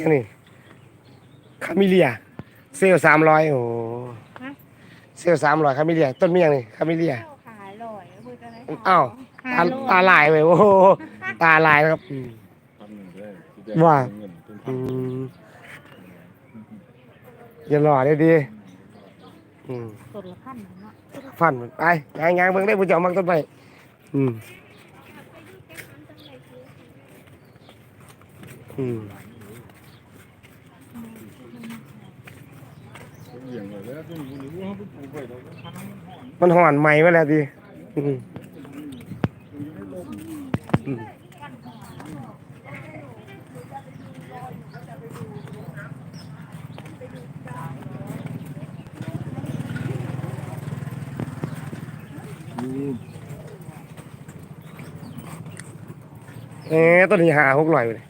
ยังนี่คามิเลีย เซลสามร้อยโอ้โหฮะ เซลสามร้อยคามิเลีย ต้นเมียงนี่คามิเลีย ขายลอยพูดอะไรอ้าว ตาตาลายไปโอ้โหตาลายนะครับอืมพันหนึ่งได้ที่ได้ว่า เงินเป็นพัอืนมอย่าหล่อได้ดีอืม สดละพันเนาะฟันมันไปยางยางเบิ่งได้ผู้เจ้ามักต้นไปอืมอืม เลี้ยงเลยแล้วต้องรู้ว่าเขาไปปลูกไว้แล้วพันนั้นห่อน มันห่อนไหมมาแล้วดิอืมอืมเอ๊ะต้นนี้หาหกร้อยเลย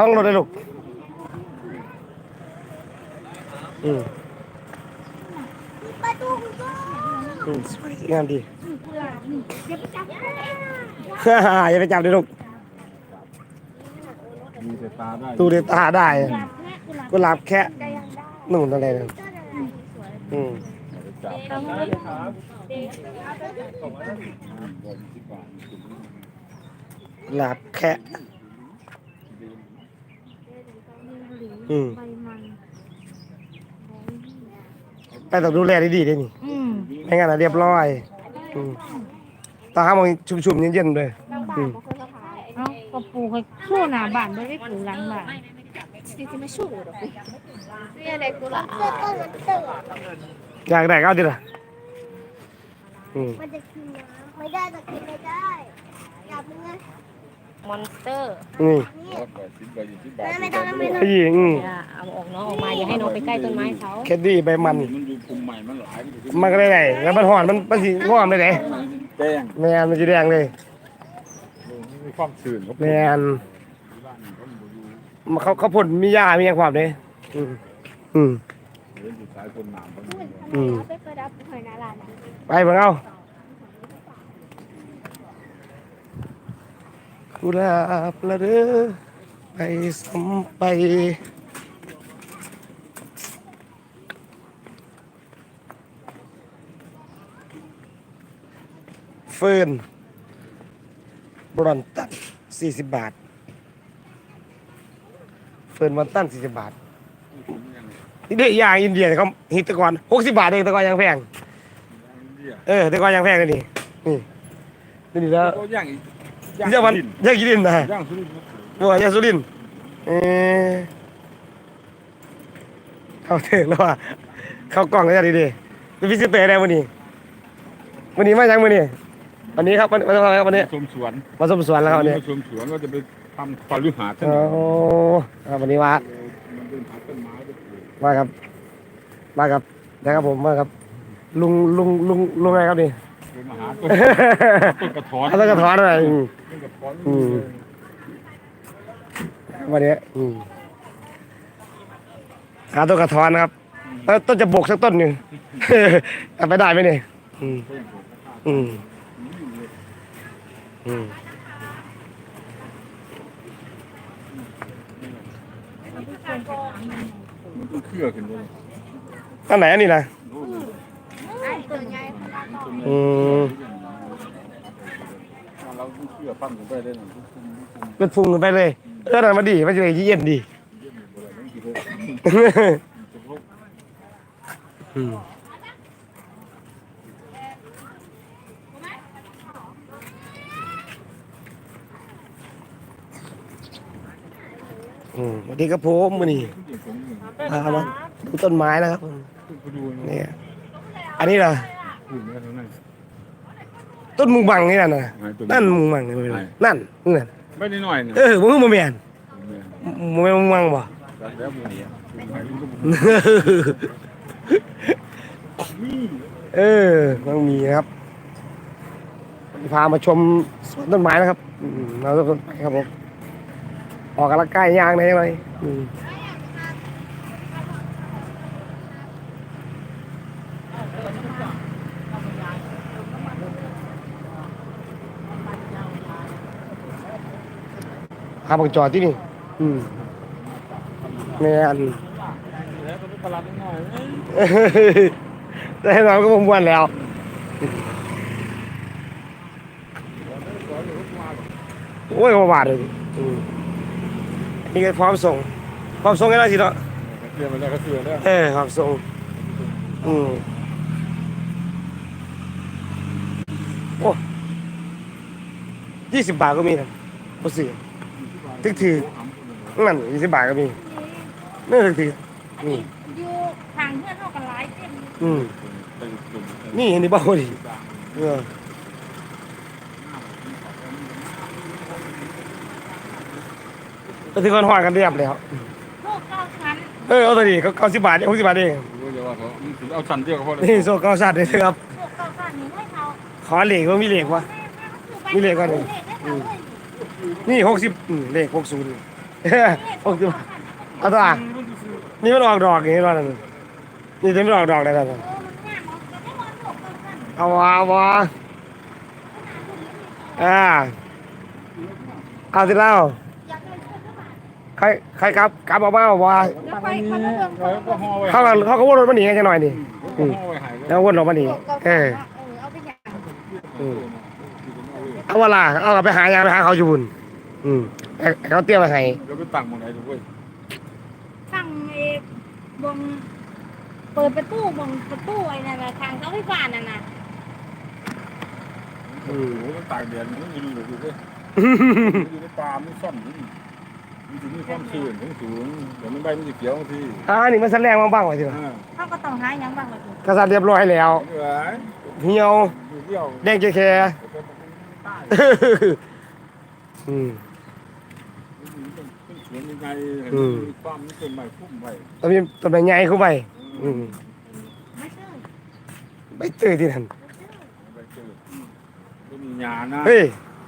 ลองรถเลยลูกอืมอืมสวยงามดีอย่าไปจับดิลูกมีแต่ตาได้ดูเดตาได้กุหลาบแค่หนุ่นอะไรนั่นอืมจับกุหลาบแค่ อืมใบมันไปต้องดูแลดีๆด้วยนี่อืมไม่งั้นอะเรียบร้อยอืมตาห้ามองชุ่มๆเย็นๆเลยอืมเอากระปูให้ชั่วหน้าบ้านไม่ได้ปูหลังบ้านอยากได้ก็เอาดิล่ะอืมมันจะกินน้ำไม่ได้จะกินไม่ได้จับมือ มอนสเตอร์นี่นี่รถไปสิบใบสิบบาทไม่ต้องไม่ต้องพี่อืมอย่าเอาออกน้องออกมาอย่าให้น้องไปใกล้ต้นไม้เขาแคดดี้ใบมัน มันอยู่ภูมิใหม่มันหลายมันก็ได้ไงแล้วมันห่อนมันมันสิงอมได้ไหนแดงแมนมันจะแดงเลยมีความชื้นเขาแมนบ้านเขาอยู่มันเขาเขาพ่นมียามีอย่างความเลยอืมอืมเห็นอยู่สายคนหนามเขาอยู่อืมไปประดับหอยนาลานะไปเบิ่งเอา กุหลาบละเด้อไปสัมไปเฟิร์นบรอนตันสี่สิบบาท เฟิร์นบรอนตันสี่สิบบาทนี่เด็กยางอินเดียเขาฮิตแตะกอนหกสิบบาทเองแตะกอนยังแพง เออแตะกอนยังแพงเลยนี่นี่นี่แล้ว ก็ย่างอีก นี่จะวันยังกินดินนะย่างสุรินทร์บัวยาสุรินทร์เออเข้าเถิงแล้วว่ะเข้ากล่องแล้วจะดีๆเป็นพิเศษอะไรวันนี้วันนี้มายังวันนี้วันนี้ครับวันวันอะไรครับวันนี้ชมสวนมาสมสวนแล้วครับวันนี้ชมสวนว่าจะไปทำพาลุหาดท่านโอ้ครับวันนี้มามันเป็นหาต้นไม้ไปปลูกมาครับ มาครับนะครับผมมาครับ ลุงลุงลุงลุงอะไรครับนี่ เป็นมหาต้นต้นกระท้อนเอาแล้วก็ถอนอะไรอืม ต้นกระท้อนอืม วันนี้อืมหาต้นกระท้อนนะครับแล้วต้นจะบกสักต้นหนึ่ง เอาไปได้ไหมเนี่ยอืมอืมอืมมันต้องเครือขึ้นเลยอันไหนอันนี้นะตัวใหญ่ อืมเราต้องเครือปั้นลงไปได้หน่อยทุกคนทุกคนเป็นฟุ้งขึ้นไปเลยเออนั่นมาดีมันจะได้เย็นดีอืมอืมสวัสดีครับผมมือนี่พามาดูต้นไม้นะครับผมเนี่ยอันนี้ล่ะ ต้นมุงบังนี่น่ะนะนั่นมุงบังนี่ไม่เป็นไรนั่นนั่นไม่ได้หน่อยเนี่ยเออมึงมึงแมนมึงไม่มุงบังบ่แล้วมึงเนี่ยเออต้องมีนะครับพามาชมสวนต้นไม้นะครับอืมเราต้นไม้ครับผมออกกำลังกายยางได้ไหม หาบังจอดที่นี่ อืมแม่นแล้วก็ไปตลาดนิดหน่อยเอ้ยได้เราก็บ่ม่วนแล้วโอ้ยบ่บาดเลยอืมนี่ก็พร้อมส่งพร้อมส่งให้เราสิเนาะเตรียมไปแล้วก็เสือแล้วเออพร้อมส่งอืมโอ้ยี่สิบบาทก็มีนะบ่ซื้อ ถึกถือนั่นยี่สิบบาทก็มีนี่ถึกถือนี่อยู่ทางเพื่อนเท่ากันหลายเส้นอืมไปกลุ่มนี่เห็นที่บ้าดิเออก็ถือคนหอดกันเรียบแล้วโลกเก้าชั้นเออเอาตัวนี้เขาเก้าสิบบาทหกสิบบาทเองรู้จะว่าเขาเอาสันเดียวก็พอเลยนี่โซ่เก้าสัตว์เลยครับโลกเก้าชั้นนี่ให้เขาขอเหล็กว่ามีเหล็กวะมีเลขก่อน นี่หกสิบเหล็กหกศูนย์หกสิบบาทเอาตัวอะนี่มันออกดอกอย่างนี้ตอนนั้นนี่จะไม่ออกดอกได้แล้วนะเออมันง่ายมันก็ไม่วันโลกเก้าชั้นเอาวะเอาวะอ่าเอาสิเล่าอยากได้เสื้อผ้าใครใครครับกลับเอามาเอาวะเดี๋ยวไปเขาจะเบิ่งแล้วก็ห่อไว้เขาก็เขาก็วนรถมาหนีกันจังหน่อยนี่ก็ห่อไว้หายแล้ววนรถมาหนีโลกเก้าเอชั้นอว่าเออเอาไปอย่างอืมเอาเวลาเอากลับไปหายางไปหาเขาอยู่บุญ อืมให้ให้เขาเตรียมมาให้แล้วก็ตั้งหมดไหนดูเว้ยตั้งเอ่อบงเปิดประตูบงประตูไอ้นั่นน่ะทางเสาไฟฟ้านั่นน่ะโอ้โหมันตากแดดมันไม่ดีเลยดูเว้ยอยู่ในป่ามันซ่อนมันจะมีความชื้นสูงเดี๋ยวมันใบมันจะเขียวทีอ่านี่มันแสดงบ้างๆไว้ทีละอ่าเขาก็ต้องหาหยังบ้างล่ะสิกษัตริย์เรียบร้อยแล้วเหนื่อยเหี่ยวอยู่เดียวแดงแค่ใต้ๆอืม เป็นสวนยังไงมีความมีต้นไม้พุ่มไว้ตอนนี้ตอนใหญ่เข้าไปอืมไม่ซื้อไปเจอที่นั่นไปเจอก็มีหญ้านะเฮ้ย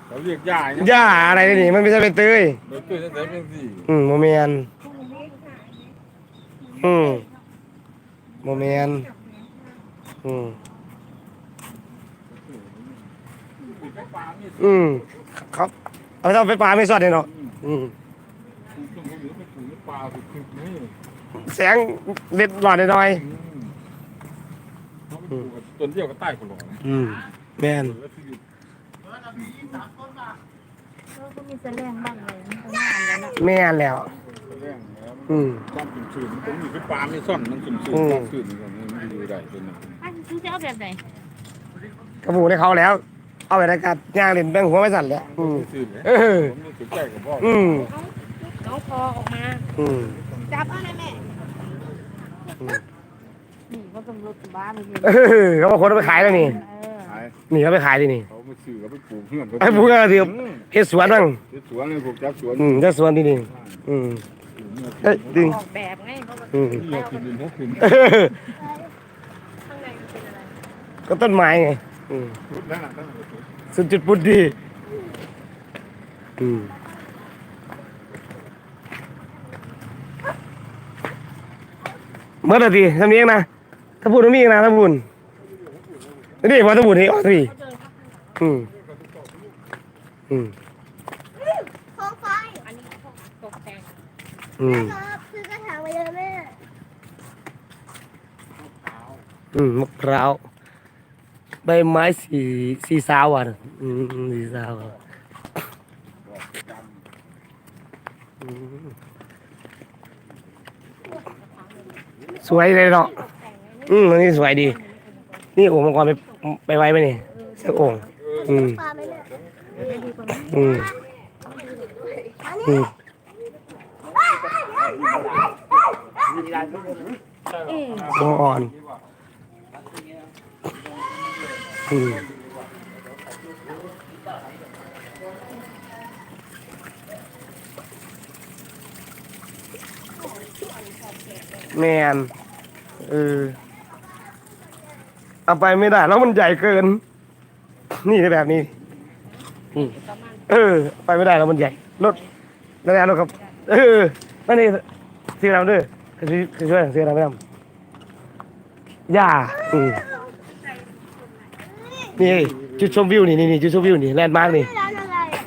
เขาเรียกหญ้าหญ้าอะไรนี่มันไม่ใช่ใบเตยไปเจอตั้งแต่เป็นสี่อืมโมเมนอืมโมเมนอืมอืมครับเอาไปเอาไปปลาไม่สอดเลยเนาะ อืมช่วงเขาอยู่ไปปลูกในป่าสุดคือนี่แสงเล็ดหลอดหน่อยเขาไปปลูกต้นเดียวก็ใต้คนหลงๆอืมแมนเออก็มีแสดงบ้างเลยมันก็งามแล้วนะแม่นแล้วแรงแล้วอืมความชุ่มชื้นตรงนี้เป็นป่าไม่ซ่อนมันชุ่มชื้นความชื้นมันอยู่ได้เป็นอะซื้อจะเอาแบบไหน กระปูในเขาแล้ว เอาไปรายการย่างเล่นแป้งหัวไม่สั่นแล้วอืมชื้นเลยเออผมรู้สึกใจกับพ่ออืมน้องคอออกมา อืมจับเอาหน่อยแม่นี่ก็ต้องรถบ้านเลยเออเขาบอกคนเอาไปขายแล้วนี่เออขายนี่เขาไปขายดินี่ เขาไปซื้อเขาไปปลูกเพื่อนไอ้พวกนั้นเดียวเฮ็ดสวนบ้างสวนเลยปลูกจับสวนอืมเฮ็ดสวนที่นี่อืมเอ้ยดึงออกแบบไงเขาก็อืมที่เราขึ้นดินเขาขึ้นเออข้างในมันเป็นอะไรก็ต้นไม้ไง อืมนั่นแหละนั่นแหละสุดจุดปุดดีอืมเมื่อตะทีทำเนี้ยงนะถ้าพูดไม่มีอีกนะถ้าพูดนี่พอถ้าพูดนี่ออกทีอืมอืมโคมไฟอันนี้เขาตกแต่งอืมครับซื้อกระถางไปเลยแม่อืมมะพร้าว ใบไม้สีสีสาวอะอืมสีสาวอะอืมสวยเลยเนาะอืมอันนี้สวยดี นี่โอ่งมังกรไปไปไว้ไหมนี่เสื้อโอ่งอืมปลาไปเลยอืมอืมเอ๊ะตัวอ่อน อืมแมนเออเอาไปไม่ได้ แล้วมันใหญ่เกิน นี่แบบนี้นี่เออ ไปไม่ได้แล้วมันใหญ่รถนั่นแหละรถครับ เออนั่นนี่เสียงเราด้วยคือคือช่วยเสียงเราไม่ทำย่าอืม นี่จุดชมวิวนี่นี่นี่จุดชมวิวนี่แลนด์มาร์กนี่ที่ร้านอะไรอะ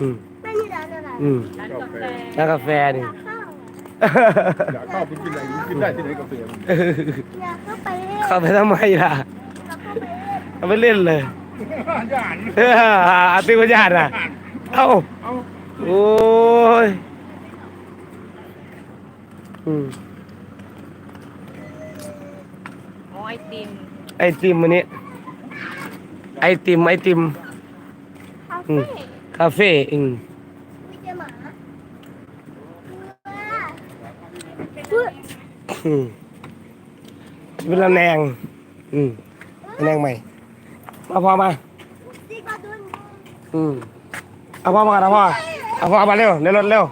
อืมแม่ที่ร้านอะไรอืมร้านกาแฟแล้วกาแฟนี่อยากเข้าไปกินอะไรกินได้ที่ไหนกาแฟมันอยากเข้าไปเล่นเข้าไปทำไมล่ะอยากเข้าไปเล่นเอาไปเล่นเลยย่านเอออาติวญาติอะเอ้าเอาโอ้ยอืมโอ้ไอติมไอติมอันนี้ ไอติมไอติมคาอืเฟ่มคาเฟ่อืมมีแต่หมาเพื่ออืมเป็นระแนงอืมระแนงใหม่ มาพอมาที่กระดุนอืมเอาพ่อมากันเอาพ่อเอาพ่อมาเร็วเร็วรถเร็ว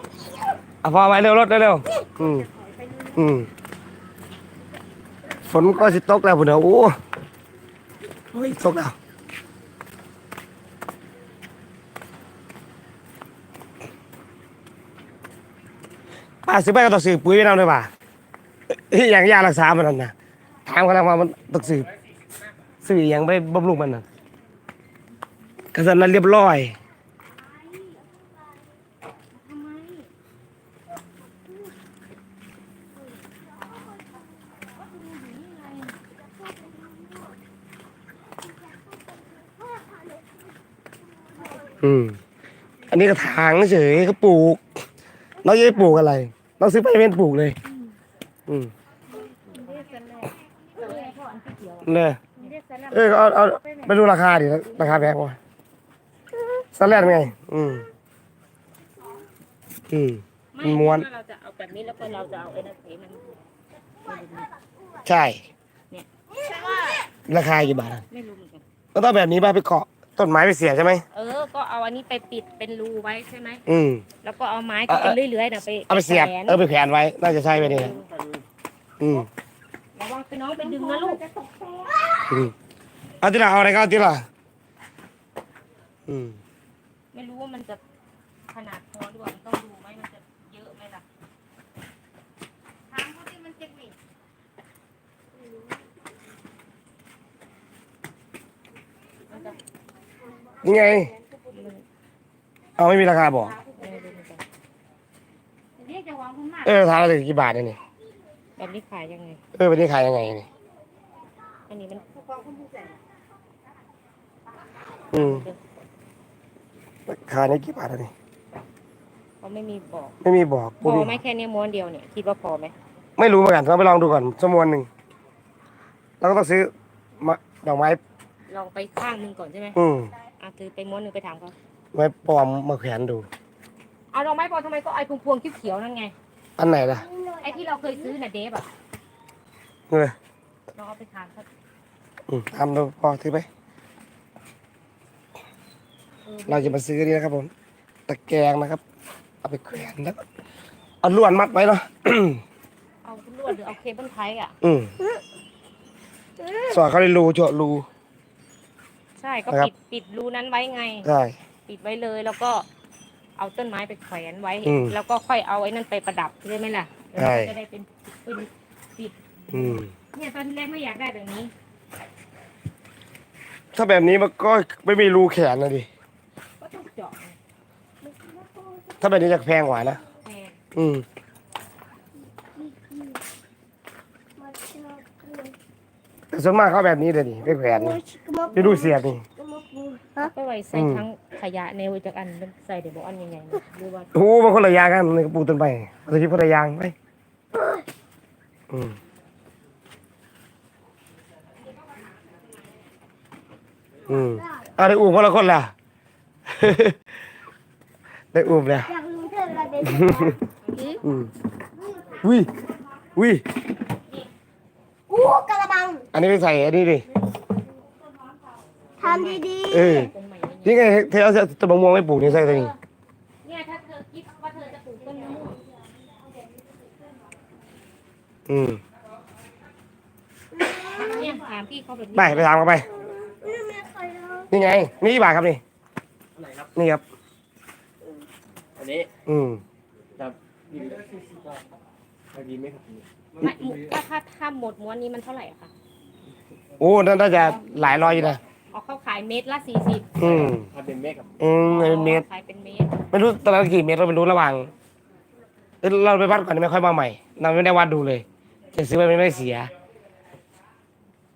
เอาพ่อมาเร็วรถเร็วเร็วอืมอืมฝนก็สิตกแล้วพุ่นเด้อโอ้โอ้ยตกแล้ว ป้าซื้อไปก็ต้องซื้อปุ๋ยไปนำด้วยป่ะอยอย่างยารักษามันนั่นนะถามกันแล้วว่ามันต้องซื้อซื้ออย่างไปบำรุงมันน่ะกระสันนั้นเรียบร้อย อืม อันนี้กระถางเฉยเขาปลูก น้องจะไปปลูกอะไร น้องซื้อไปเป็นปลูกเลย อืมเรียกกันเลยเออพ่ออันที่เขียวเนี่ยเรียกกันแล้วเออเอาเอาไปดูราคาดิราคาแพงกว่าสแลนไง อืมอืมไม่มันม้วนถ้าเราจะเอาแบบนี้แล้วก็เราจะเอาไอ้นั่นเสมันใช่ราคากี่บาทอะไม่รู้เหมือนกันก็ต้องแบบนี้ป่ะไปเกาะ ต้นไม้ไปเสียบใช่ไหมเออ ก็เอาอันนี้ไปปิดเป็นรูไว้ใช่ไหม อืม แล้วก็เอาไม้ที่เป็นเลื้อยๆน่ะไปเอาไปเสียบแขวนเออไปแขวนไว้ น่าจะใช่ไปนี่แหละอืมระวังไปน้องไปดึงนะลูก อืมเอาที่ละเอาอะไรก็เอาที่ละอืม ไม่รู้ว่ามันจะขนาดพอหรือเปล่ามันต้องดูไหมมันจะเยอะไหมล่ะถามเขาที่มันเจ็บนี่มันจะ นี่ไง เอาไม่มีราคาบอกไม่รู้เหมือนกันเรียกจะวางคุณมากเออทานละกี่บาทเนี่ยนี่แบบนี้ขายยังไง เออวันนี้ขายยังไงนี่อันนี้มันอืมขายในกี่บาทอะนี่เขาไม่มีบอกไม่มีบอกพอไหมแค่เนี้ยม้วนเดียวเนี่ยคิดว่าพอไหมไม่รู้เหมือนกันต้องไปลองดูก่อนจำนวนหนึ่งเราก็ต้องซื้อมะดอกไม้ลองไปข้างหนึงก่อนใช่ไหมอืม อะถือไปม้วนหนึ่งไปถามเขาไม้ปลอมมาแขวนดู เอาดอกไม้พอทำไมก็ไอ้พวงๆเขียวๆนั่นไง อันไหนล่ะไอ้ที่เราเคยซื้อน่ะเดฟอะเออลองเอาไปทานเขาอืมทำดูพอถือไปเออเราจะมาซื้อนี่นะครับผม ตะแกรงนะครับ เอาไปแขวนแล้วก็เอาลวดมัดไว้เนาะ เอาลวดหรือเอาเคเบิลไทยอะ อืมสอดเข้าในรูเจาะรู ใช่ก็นะครับ ปิดปิดรูนั้นไว้ไงใช่ปิดไว้เลยแล้วก็เอาต้นไม้ไปแขวนไว้ อืมแล้วก็ค่อยเอาไอ้นั่นไปประดับใช่ไหมล่ะใช่ จะได้เป็นเป็นปิดอืม เนี่ยตอนที่แรกไม่อยากได้แบบนี้ ถ้าแบบนี้มันก็ไม่มีรูแขนนะดิ ก็ต้องเจาะไงถ้าแบบนี้จะแพงกว่านะ แพงอืม มาเชื่อกู แต่ ส่วนมากเขาแบบนี้เลยดิไปแขวนนี่ไปดูเสียบนี่ก็มาปูฮะก็ไว้ใส่อืม ทั้งขยะในไว้จากอันมันใส่เดี๋ยวบอกอันยังไงนะหรือว่าโอ้โหมันคนละอยางกันในกระปูต้นไปเอาที่คนละอยางไปอืมอืมเอาได้อุ้มคนละคนล่ะ ได้อุ้มแล้วอยากรู้เธออะไรเป็นอืมวิวิอู้กระบังอั นนี้ไปใส่อันนี้ดิ ทำดีเออต้นใหม่นี่ไงเธอเอาต้นมะม่วงไม่ปลูกนี่ใส่ตัวนี้ เนี่ยถ้าเธอคิดว่าเธอจะปลูกต้นมะม่วงอืม เนี่ยถามพี่เขาแบบนี้ไปไปถามกันไป ๆนี่ไม่เคยรู้นี่ไง นี่กี่บาทครับนี่ไหนครับ นี่ครับ อันนี้อืมครับดีอันนี้ไม่ครับ ไม่หมดถ้าถ้าถ้าหมดม้วนนี้มันเท่าไหร่อะคะ โอ้น่าจะหลายร้อยอยู่นะเอาเขาขายายเม็ดละสี่สิบอืมเอาเป็นเมกกับอืมเป็นเมตร ขายเป็นเม็ดไม่รู้ตอนนั้นกี่เมตรเราไม่รู้ระหว่างเอ้ยเราไปวัดก่อนไม่ค่อยมาใหม่เราไม่ได้วัดดูเลยจะซื้อไปไม่ได้เสีย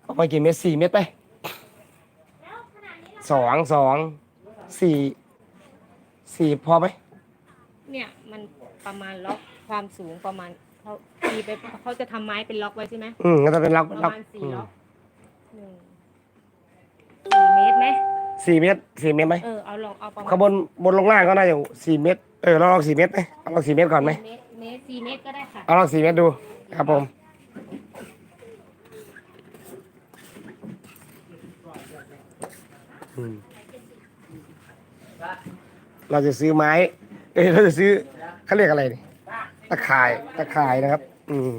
ออกมากี่เมตรสี่เมตรไปสองสองสี่สี่พอไหมเนี่ยมันประมาณล็อกความสูงประมาณเขาตีไปเขาจะทำไม้เป็นล็อกไว้ใช่ไหมอืมก็จะเป็นล็อกประล็อกมาณสี่อืมล็อก หนึ่งสี่เมตรไหมสี่เมตรสี่เมตรไหมเออเอาลองเอาประมาณข้างบนบนลงล่างก็น่าจะสี่เมตรเออเราลองสี่เมตรไหมเอาลองสี่เมตรก่อนไหมเมตรเมตรสี่เมตรก็ได้ค่ะ เอาลองสี่เมตรดูครับผมอืมเราจะซื้อไม้ เอ้ยเราจะซื้อเขาเรียกอะไรนี่ตะข่ายตะข่ายนะครับ อืม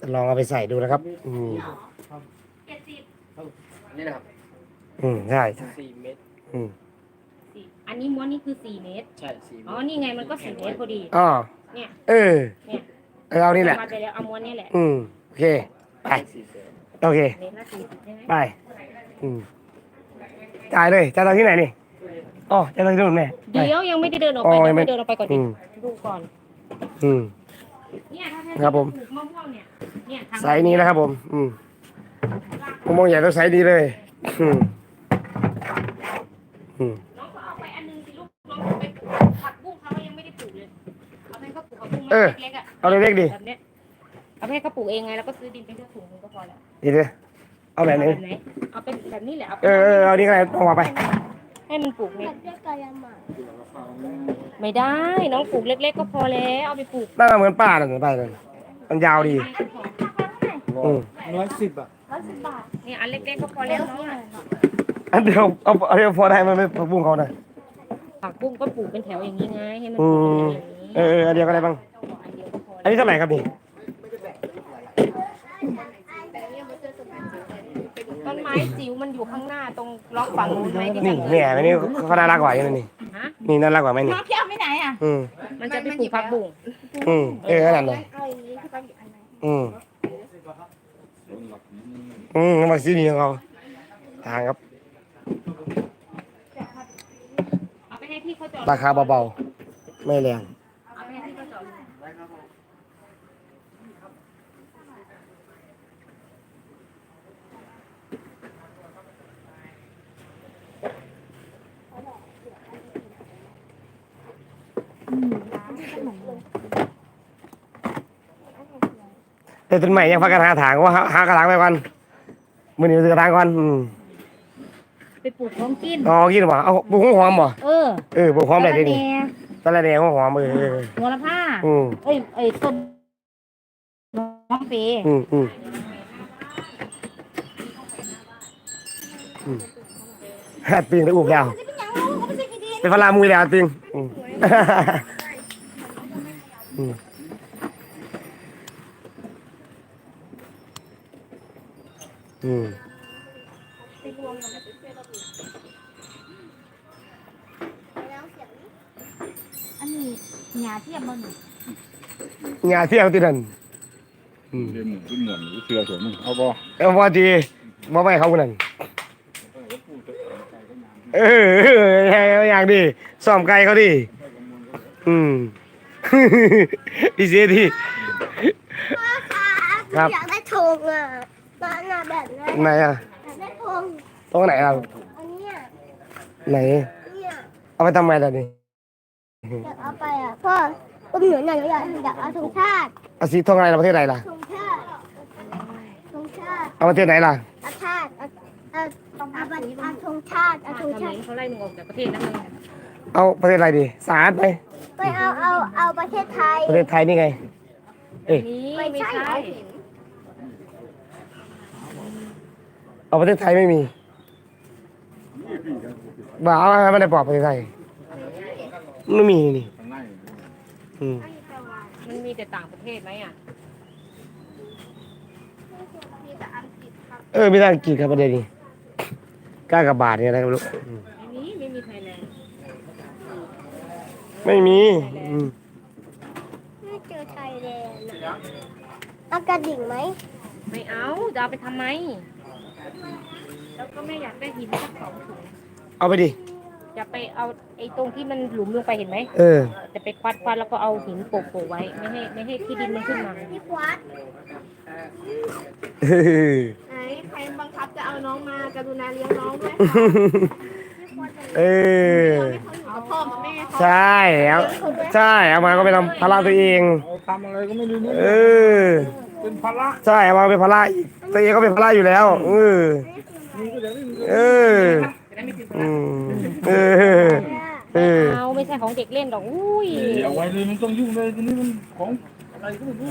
จะลองเอาไปใส่ดูนะครับ อืมเจ็ดสิบ นี่นะครับอืมใช่ใช่สี่เมตรอืมสี่อันนี้ม้วนนี่คือสี่เมตร ใช่สี่เมอ๋อ ตรนี่ไงมันก็สี่เมตรพอดี อ๋อเนี่ย เออเนี่ยเออเอานี่แหละวัดไปแล้วเอาม้วนนี่แหละอืมโอเค ไป สี่เซนโอเค เมตรละสี่สิบใช่ไหมไป อืมจ่ายเลยจ่ายตอนที่ไหนนี่อ๋อจ่ายตอนที่นู่นแม่ไป เดี๋ยวยังไม่ได้เดินออกไปอ๋อยัยังงไม่ไม่เดินออกไปก่อนดิอืม ดูก่อน อืม เนี่ยถ้าครับผม ปลูกมะม่วงเนี่ยเนี่ยทางไซส์นี้นะครับผม อืม ผมมองใหญ่ต้องไซส์นี้เลยอืมอืมน้องก็เอาไปอันนึงสิลูกน้องเอาไปปลูกผักบุ้งเขายังไม่ได้ปลูกเลยเอาไปเขาปลูกผักบุ้งไม้เล็กๆอะเอาเล็กๆดิแบบเนี้ยเอาไปให้เขาปลูกเองไงแล้วก็ซื้อดินเป็นเครื่องถุงนึงก็พอแล้วดีเลยเอาแบบนี้ไหนเอาเป็นแบบนี้แหละเอาเออเออเอานี่ก็ได้ต้องมาไป ให้มันปลูกเนี่ยแบบเรียกกะละหมาไม่ได้น้องปลูกเล็ก ๆ ก็พอแล้วเอาไปปลูกน่าจะเหมือนป้าเลยไปเลยมันยาวดีอืมร้อยสิบอะ ร้อยสิบบาทเนี่ยอันเล็กๆก็พอแล้วน้องอะอันเดียวเอาเอาเดียวพอได้ไหมันไม่ผักบุ้งเขานะผักบุ้งก็ปลูกเป็นแถวอย่างนี้ไงให้มันอืปลูกมเป็นอย่างนี้เออเอออันเดียวก็ได้บ้าง อันเดียวก็พออันนี้เท่าไหร่ครับนี่ต้นไม้จิ๋วมันอยู่ข้างหน้าตรงล็อกฝั่งนู้นไหมที่นี่จะเนี่ยอันนี้เขาน่ารักกว่าอยู่นะนี่ฮะนี่น่ารักกว่าไหมนี่ น้องพี่เอาไปไหนอะ อืมมันจะไปปลูกผักบุ้งอืมเออขนาดไหนเอาอย่างนี้ที่ป้าหยิบอันไหน อืมอืมมาซื้อนี่ของเขาทางครับ เอาไปให้พี่เขาจอด ราคาเบาๆ ไม่แรง เอาไปให้พี่เขาจอด แต่ต้นใหม่ยังพักกันหาถางว่าหาหากระถางไปก่อนมือนี้ไปซื้อกระถางก่อนอืมไปปลูกของกินอ๋อกินบ่เอาปลูกหัวหอมบ่เออเออปลูกหอมได้สะดิระนี่แหน่ตะละแหน่หัวหอมเออเออหัวละผ้า อืมเอ้ยเอ้ยต้นน้องเฟย์อืมอืมอืมฮัดปิงไปอุบยาวเป็นฝรั่งมือแล้วปิงอืมอืม อืมอันนี้หยาเทียมมันงานเที่ยวที่นั่นอืมเดี๋ยวหมุนขึ้นหมุนหรือเสือสวนมึงเอาบ่เอาพอดีบ่ไม่เขาคนนั้นเออเออเอาอย่างดีซ้อมไกลเขาดิอืม ดีเสียดี ครับ อยากได้ธงอะ บ้านอะแบบนั้นไหนอะอยากได้ธงตรงไหนอะอันเนี้ยไหน เนี่ยเอาไปทำไมล่ะนี่อยากเอาไปอะพ่ออุ้มหนูหน่อยหนูอยากอยากเอาธงชาติเอาสีทองอะไรล่ะประเทศไหนล่ะธงชาติธงชาติเอาประเทศไหนล่ะเอาชาติเอาเอาเอาบัตรเอาธงชาติเอาธงเขมชาติรเขาไล่หนูออกจากประเทศนั้นเลยเอาประเทศอะไรดีสะอาดไหมไปเอาเอาเอาประเทศไทยประเทศไทยนี่ไง เอ้ย นี่ไม่ไม่ใช่ ใช่ เอาประเทศไทยไม่มีบ่าเอาไม่ได้ปลอบประเทศไทยไม่มีนี่ข้างในอืมมันมีแต่ต่างประเทศไหมอะ มีแต่อังกฤษครับเออไม่ได้กี่ครับประเด็นนี้กล้ากับบาทเนี่ยอะไรก็ไม่รู้อืมไม่มีไม่มีไทยแลนด์ไม่มีอืมไม่เจอไทยแลนด์อะเอากระดิ่งไหม ไม่เอาจะเอาไปทำไม แล้วก็ไม่อยากได้หินสักสองถุงเอาไปดิ จะไปเอาไอ้ตรงที่มันหลุมลงไปเห็นไหมเออ จะไปควัดควัดแล้วก็เอาหินโปะโปะไว้ไม่ให้ไม่ให้ที่ดินมันขึ้นมาพี่ควัดเออไหนใครบังคับจะเอาน้องมากรุณาเลี้ยงน้องด้วยเออ เอาพ่อมาแม่เขาใช่เอาใช่ เอามาก็ไปทำภาระตัวเองเอาทำอะไรก็ไม่รู้นี่เออ เป็นภาระใช่เอามาเป็นภาระอีกตัวเองก็เป็นภาระอยู่แล้วเออมึงก็อย่างนี้เอออืมเออเออเอาไม่ใช่ของเด็กเล่นหรอกอุ้ย เอาไว้เลยมันต้องยุ่งเลยทีนี้มันของอะไรก็ไม่รู้